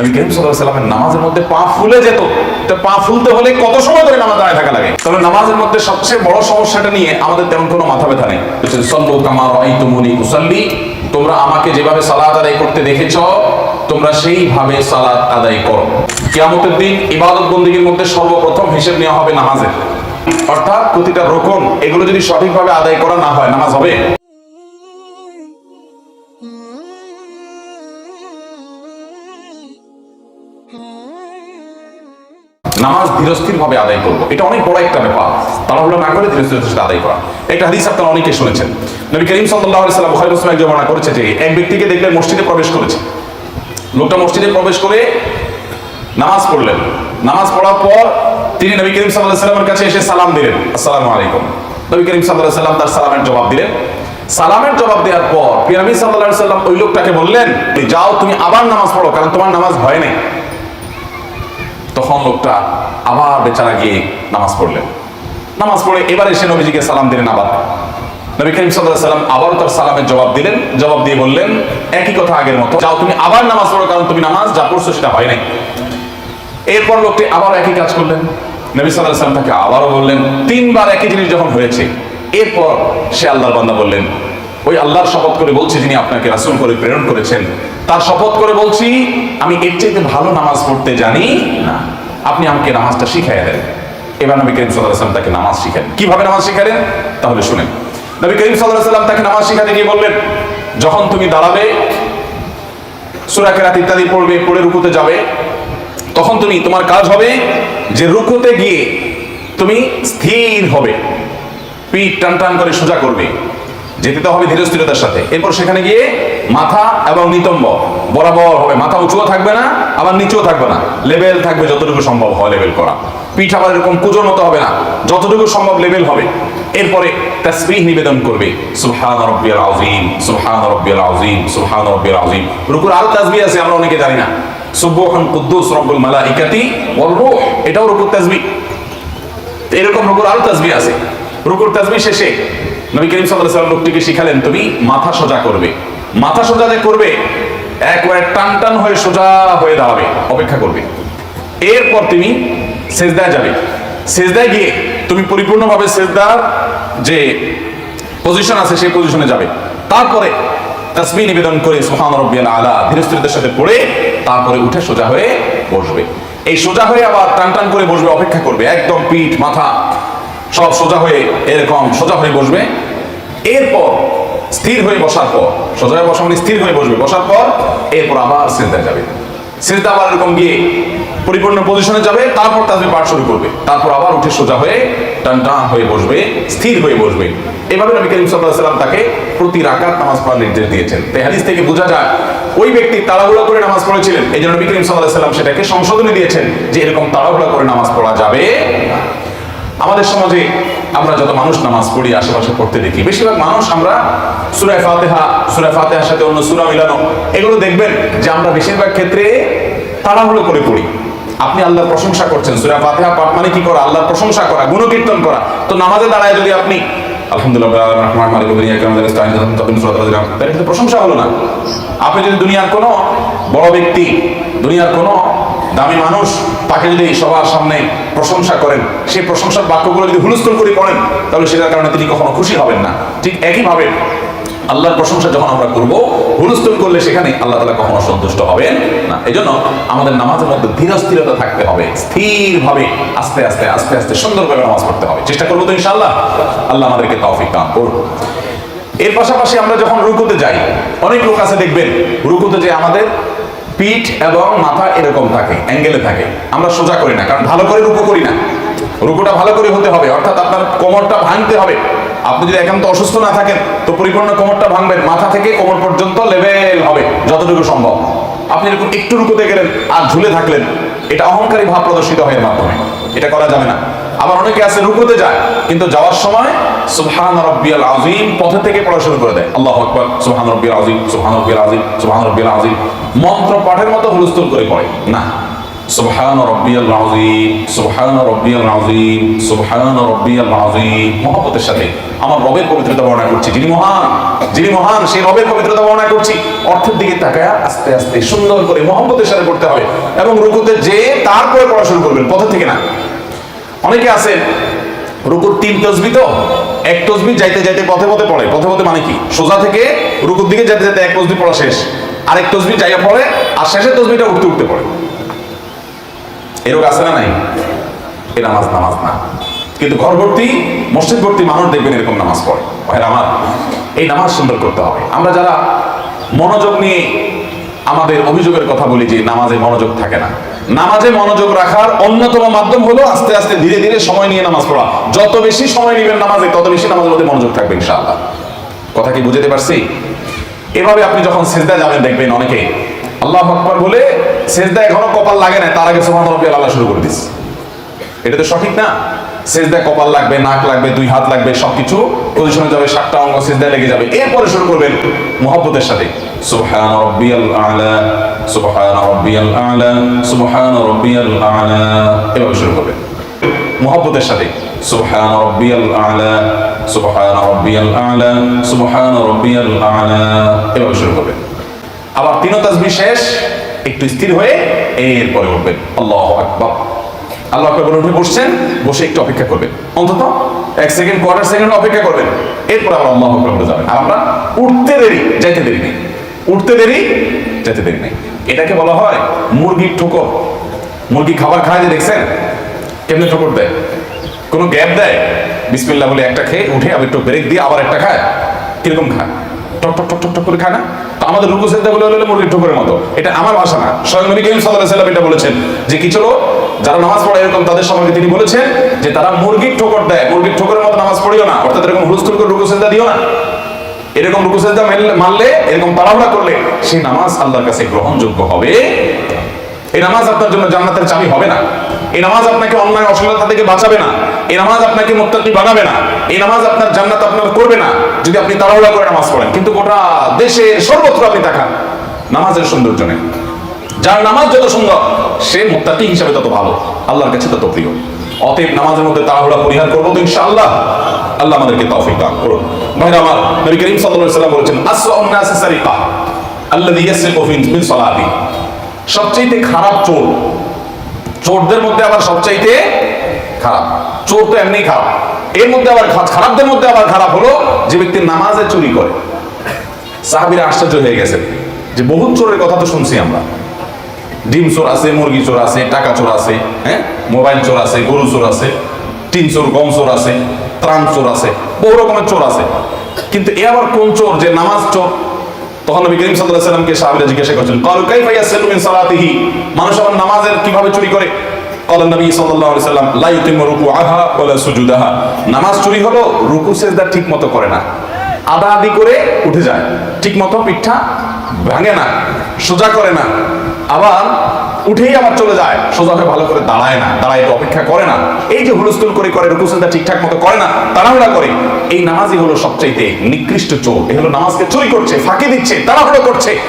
নবী করিম নামাজের মধ্যে পা ফুলে যেত। তো পা ফুলতে হলে কত সময় ধরে নামাজ থাকা লাগে? তবে নামাজের মধ্যে সবচেয়ে বড় সমস্যাটা নিয়ে আমাদের তেমন কোনো মাথা ব্যথা নেই। সল্লু তোমরা আমাকে যেভাবে সালাত আদায় করতে দেখেছ, তোমরা সেইভাবে সালাত আদায় করো। কিয়ামতের দিন ইবাদত বন্দিগির মধ্যে সর্বপ্রথম হিসেব নেওয়া হবে নামাজের। অর্থাৎ প্রতিটা রোকন এগুলো যদি সঠিকভাবে আদায় করা না হয়, নামাজ হবে। নামাজ আদায় করব। এটা অনেক বড় একটা ব্যাপার। না করে আদায় করা। একটা হাদিস আপনারা অনেকে শুনেছেন। নবী করিম বুখারী মুসলিম একজন করেছে যে, এক ব্যক্তিকে দেখলে মসজিদে প্রবেশ করেছে। লোকটা মসজিদে প্রবেশ করে নামাজ পড়লেন। নামাজ পড়ার পর তিনি নবী করিম আলাইহি সাল্লামের কাছে এসে সালাম দিলেন। আসসালামু আলাইকুম। নবী করিম আলাইহি সাল্লাম তার সালামের জবাব দিলেন। সালামের জবাব দেওয়ার পর সাল্লাল্লাহু আলাইহি সাল্লাম ওই লোকটাকে বললেন যাও, তুমি আবার নামাজ পড়ো, কারণ তোমার নামাজ হয় তখন লোকটা আবার বেচারা গিয়ে নামাজ পড়লেন। নামাজ পড়ে এবার এসে নবীজিকে সালাম দিলেন আবার। নবী করিম সাল্লাম আবার তার সালামের জবাব দিলেন, জবাব দিয়ে বললেন, একই কথা আগের মতো, যাও তুমি আবার নামাজ পড়ো, কারণ তুমি নামাজ যা পড়ছো সেটা হয় নাই। এরপর লোকটি আবার একই কাজ করলেন। নবী আলাইহি সাল্লাম তাকে আবারও বললেন, তিনবার একই জিনিস যখন হয়েছে, এরপর সে আল্লাহর বান্দা বললেন, ওই আল্লাহর শপথ করে বলছি যিনি আপনাকে রাসুল করে প্রেরণ করেছেন তার শপথ করে বলছি, আমি এর চাইতে ভালো নামাজ পড়তে জানি না। আপনি আমাকে নামাজটা শিখাইয়া দেন। এবার নবী করিম আলাইহি তাকে নামাজ শিখালেন। কীভাবে নামাজ শিখালেন? তাহলে শুনেন। নবী করিম সাল্লাম তাকে নামাজ শিখাতে গিয়ে বললেন, যখন তুমি দাঁড়াবে, সূরা কেরাত ইত্যাদি পড়বে, পড়ে রুকুতে যাবে, তখন তুমি, তোমার কাজ হবে যে রুকুতে গিয়ে তুমি স্থির হবে। পিঠ টান টান করে সোজা করবে। যেতে তো হবে ধীর স্থিরতার সাথে। এরপর সেখানে গিয়ে মাথা এবং নিতম্ব বরাবর হবে। মাথা উঁচুও থাকবে না, আবার নিচুও থাকবে না। লেভেল থাকবে যতটুকু সম্ভব হয় লেভেল করা। পিঠ আবার এরকম কুজোর মতো হবে না, যতটুকু সম্ভব লেভেল হবে। এরপরে তাসবিহ নিবেদন করবে। সুবহান রাব্বিয়াল আযীম, সুবহান রাব্বিয়াল আযীম, সুবহান রাব্বিয়াল আযীম। রুকুর আরও তাসবিহ আছে, আমরা অনেকে জানি না। সুবহান কুদ্দুস রব্বুল মালাইকাতি ওয়ার রূহ, এটাও রুকুর তাসবিহ। এরকম রুকুর আরও তাসবিহ আছে। রুকুর তাসবিহ শেষে নবী করিম সাল্লাল্লাহু আলাইহি ওয়াসাল্লাম লোকটিকে শিখালেন, তুমি মাথা সোজা করবে। মাথা সোজা যে করবে, একবারে টান টান হয়ে সোজা হয়ে দাঁড়াবে, অপেক্ষা করবে। এরপর তুমি সেজদায় যাবে। সেজদায় গিয়ে তুমি পরিপূর্ণভাবে সেজদার যে পজিশন আছে, সেই পজিশনে যাবে। তারপরে তাসবিহ নিবেদন করে সুবহান রাব্বিয়াল আলা ধীরস্থিরতার সাথে পড়ে তারপরে উঠে সোজা হয়ে বসবে। এই সোজা হয়ে আবার টান টান করে বসবে, অপেক্ষা করবে। একদম পিঠ, মাথা সব সোজা হয়ে এরকম সোজা হয়ে বসবে। এরপর স্থির হয়ে বসার পর সোজা হয়ে বসা মানে স্থির হয়ে বসবে। বসার পর এরপর আবার সিজদা যাবে। সিজদা আবার এরকম গিয়ে পরিপূর্ণ পজিশনে যাবে, তারপর তাজবি পাঠ শুরু করবে। তারপর আবার উঠে সোজা হয়ে টান টান হয়ে বসবে, স্থির হয়ে বসবে। এভাবে নবী করিম আলাইহি সাল্লাম তাকে প্রতি রাকাত নামাজ পড়ার নির্দেশ দিয়েছেন। তাই হাদিস থেকে বোঝা যায়, ওই ব্যক্তি তাড়াহুড়া করে নামাজ পড়েছিলেন। এই জন্য নবী করিম আলাইহি সাল্লাম সেটাকে সংশোধনী দিয়েছেন যে এরকম তাড়াহুড়া করে নামাজ পড়া যাবে। আমাদের সমাজে আমরা যত মানুষ নামাজ পড়ি, আশেপাশে পড়তে দেখি। বেশিরভাগ মানুষ আমরা সুরায় ফাতেহা সুরায় ফাতেহার সাথে অন্য সুরা মিলানো, এগুলো দেখবেন যে আমরা বেশিরভাগ ক্ষেত্রে তাড়াহুড়ো করে পড়ি। আপনি আল্লাহর প্রশংসা করছেন, সুরা ফাতেহা পাঠ মানে কি করা? আল্লাহর প্রশংসা করা, গুণকীর্তন করা। তো নামাজে দাঁড়ায় যদি আপনি, আলহামদুলিল্লাহ মালিক প্রশংসা হলো না। আপনি যদি দুনিয়ার কোনো বড় ব্যক্তি, দুনিয়ার কোনো দামি মানুষ, তাকে যদি সবার সামনে প্রশংসা করেন, সেই প্রশংসার বাক্যগুলো যদি হুলস্থুল করে পড়েন, তাহলে সেটার কারণে তিনি কখনো খুশি হবেন না। ঠিক একইভাবে আল্লাহর প্রশংসা যখন আমরা করব, হুলস্থুল করলে সেখানে আল্লাহ তালা কখনো সন্তুষ্ট হবেন না। এই জন্য আমাদের নামাজের মধ্যে ধীর স্থিরতা থাকতে হবে, স্থিরভাবে আস্তে আস্তে আস্তে আস্তে সুন্দরভাবে নামাজ পড়তে হবে। চেষ্টা করব তো ইনশাআল্লাহ। আল্লাহ আমাদেরকে তৌফিক দান করুন। এর পাশাপাশি আমরা যখন রুকুতে যাই, অনেক লোক আছে দেখবেন, রুকুতে যে আমাদের পিঠ এবং মাথা এরকম থাকে অ্যাঙ্গেলে থাকে। আমরা সোজা করি না, কারণ ভালো করে রুকু করি না। রুকুটা ভালো করে হতে হবে, অর্থাৎ আপনার কোমরটা ভাঙতে হবে। আপনি যদি একান্ত অসুস্থ না থাকেন, তো পরিপূর্ণ কোমরটা ভাঙবেন, মাথা থেকে কোমর পর্যন্ত লেভেল হবে, যতটুকু সম্ভব। আপনি এরকম একটু রুকুতে গেলেন আর ঝুলে থাকলেন, এটা অহংকারী ভাব প্রদর্শিত হয় এর মাধ্যমে। এটা করা যাবে না। আবার অনেকে আছে রুকুতে যায়, কিন্তু যাওয়ার সময় সুবহান রব্বিয়াল আযীম পথে থেকে পড়া শুরু করে দেয়। আল্লাহু আকবার সুবহান রাব্বিয়াল আযীম সুবহান রাব্বিয়াল আযীম সুবহান রাব্বিয়াল আযীম। মন্ত্র পাঠের মতো হুলস্থুল করে পড়ে। না সুবহান রব্বিয়াল আযীম সুবহান রব্বিয়াল আযীম সুবহান রব্বিয়াল আযীম। মহব্বতের সাথে আমার রবের পবিত্রতা বর্ণনা করছি। যিনি মহান যিনি মহান, সেই রবের পবিত্রতা বর্ণনা করছি। অর্থের দিকে তাকায় আস্তে আস্তে সুন্দর করে মহব্বতের সাথে করতে হবে এবং রুকুতে যে তারপরে পড়া শুরু করবেন। পথ থেকে না। অনেকে আছে, রুকুর তিন তসবি তো, এক তসবি যাইতে যাইতে পথে পথে পড়ে। পথে পথে মানে কি? সোজা থেকে রুকুর দিকে যেতে যেতে এক তসবি পড়া শেষ। আরেক তসবি যাইয়া পড়ে, আর শেষের তসবিটা উঠতে উঠতে পড়ে। এরকম আছে না নাই? এ নামাজ নামাজ না। কিন্তু ঘর ভর্তি মসজিদ ভর্তি মানুষ দেখবেন এরকম নামাজ পড়ে। ভাইরা আমার, এই নামাজ সুন্দর করতে হবে। আমরা যারা মনোযোগ নিয়ে আমাদের অভিযোগের কথা বলি যে নামাজে মনোযোগ থাকে না নামাজে মনোযোগ রাখার অন্যতম মাধ্যম হলো আস্তে আস্তে ধীরে ধীরে সময় নিয়ে নামাজ পড়া। যত বেশি সময় নেবেন নামাজে, তত বেশি নামাজের মধ্যে মনোযোগ থাকবে ইনশাআল্লাহ। কথা কি বুঝতে পারছি? এভাবে আপনি যখন সেজদা যাবেন, দেখবেন অনেকে, আল্লাহ আকবর বলে সেজদা এখনও কপাল লাগে না, তার আগে সুবহানাল্লাহ আল্লাহ শুরু করে দিস। এটা তো সঠিক না। সেজদায় কপাল লাগবে, নাক লাগবে, দুই হাত লাগবে, সবকিছু পজিশনে যাবে, সাতটা অঙ্গ সেজদায় লেগে যাবে। এরপরে শুরু করবেন মহব্বতের সাথে। সুবহান রাব্বিয়াল আলা, সুবহান রাব্বিয়াল আলা, সুবহান রাব্বিয়াল আলা। এভাবে শুরু করবেন। মহব্বতের সাথে। সুবহান রাব্বিয়াল আলা, সুবহান রাব্বিয়াল আলা, সুবহান রাব্বিয়াল আলা। এভাবে শুরু করবেন। আবার তিন তাসবিহ শেষ, একটু স্থির হয়ে এরপরে উঠবেন। আল্লাহু আকবার। আল্লাহ আকবার উঠে বসছেন, বসে একটু অপেক্ষা করবেন। অন্তত এক সেকেন্ড, কোয়ার্টার সেকেন্ড অপেক্ষা করবেন। এরপর আবার আল্লাহ আকবার যাবেন। আর আমরা উঠতে দেরি, যাইতে দেরি নেই। উঠতে দেরি যেতে দেরি নেই। এটাকে বলা হয় মুরগির ঠোকর। মুরগি খাবার খায় যে দেখছেন? কেমনে ঠোকর দেয়? কোনো গ্যাপ দেয়? বিসমিল্লাহ বলে একটা খেয়ে উঠে আবার একটু ব্রেক দিয়ে আবার একটা খায়? কীরকম খায়? টক টক টক টক টক করে খায় না? তো আমাদের রুকু সেজদা বলে হলো মুরগির ঠোকরের মতো। এটা আমার ভাষা না। স্বয়ং নবী করিম সাল্লাল্লাহু সাল্লাম এটা বলেছেন যে কিছু লোক যারা নামাজ পড়ে এরকম তাদের সম্পর্কে তিনি বলেছেন যে তারা মুরগির ঠোকর দেয়। মুরগির ঠোকরের মতো নামাজ পড়িও না। অর্থাৎ এরকম হুলস্থুল করে রুকু সেজদা দিও না। এরকম রুকু সেজদা মানলে, এরকম তাড়াহুড়া করলে সেই নামাজ আল্লাহর কাছে গ্রহণযোগ্য হবে। এই নামাজ আপনার জন্য জান্নাতের চাবি হবে না। এই নামাজ আপনাকে অন্যায়, অশ্লীলতা থেকে বাঁচাবে না। এই নামাজ আপনাকে মুত্তাকি বানাবে না। এই নামাজ আপনার জান্নাত আপনার করবে না, যদি আপনি তাড়াহুড়া করে নামাজ পড়েন। কিন্তু গোটা দেশে সর্বত্র আপনি তাকান। নামাজের সৌন্দর্য নেই। যার নামাজ যত সুন্দর, সে মুত্তাকি হিসাবে তত ভালো। আল্লাহর কাছে তত প্রিয়। অতএব নামাজের মধ্যে তাড়াহুড়া পরিহার করব তো ইনশাআল্লাহ। আল্লাহ আমাদেরকে তৌফিক দান করুন। ভাইরা আমার, নবী করিম সাল্লাল্লাহু আলাইহি সাল্লাম বলেছেন আসওয়াউন নাসি সারিকা, আল্লাযী ইয়াসরিকু মিন সালাতি। সবচাইতে খারাপ চোর, চোরদের মধ্যে আবার সবচাইতে খারাপ। চোর তো এমনি খারাপ। এর মধ্যে আবার খারাপদের মধ্যে আবার খারাপ হলো যে ব্যক্তি নামাজে চুরি করে। সাহাবীরা আশ্চর্য হয়ে গেছে যে বহুত চোরের কথা তো শুনছি আমরা। ডিম চোর আছে মুরগি চোর আছে টাকা চোর আছে হ্যাঁ মোবাইল চোর আছে গরু চোর আছে টিন চোর গম চোর আছে ত্রাণ চোর আছে বহু রকমের চোর আছে কিন্তু এ আবার কোন চোর যে নামাজ চোর তখন নবী করিম সাল্লাল্লাহু আলাইহি সাল্লামকে সাহাবীরা জিজ্ঞাসা করছেন ক্বালু কাইফা ইয়াসিলু মিন সালাতিহি মানুষ আবার নামাজের কিভাবে চুরি করে قال النبي صلى الله عليه وسلم لا يتم ركوعها ولا سجودها নামাজ চুরি হলো রুকু সেজদা ঠিক মতো করে না আদা আদি করে উঠে যায় ঠিক মতো পিঠা ভাঙে না সোজা করে না আবার উঠেই আবার চলে যায়, সোজা হয়ে ভালো করে দাঁড়ায় না, দাঁড়ায় একটু অপেক্ষা করে না। এই যে হুলস্থুল করে করে, রুকু সেজদা ঠিকঠাক মতো করে না, তাড়াহুড়া করে। এই নামাজই হলো সবচাইতে নিকৃষ্ট চোর। এ হলো নামাজকে চুরি করছে, ফাঁকি দিচ্ছে, তাড়াহুড়ো করছে।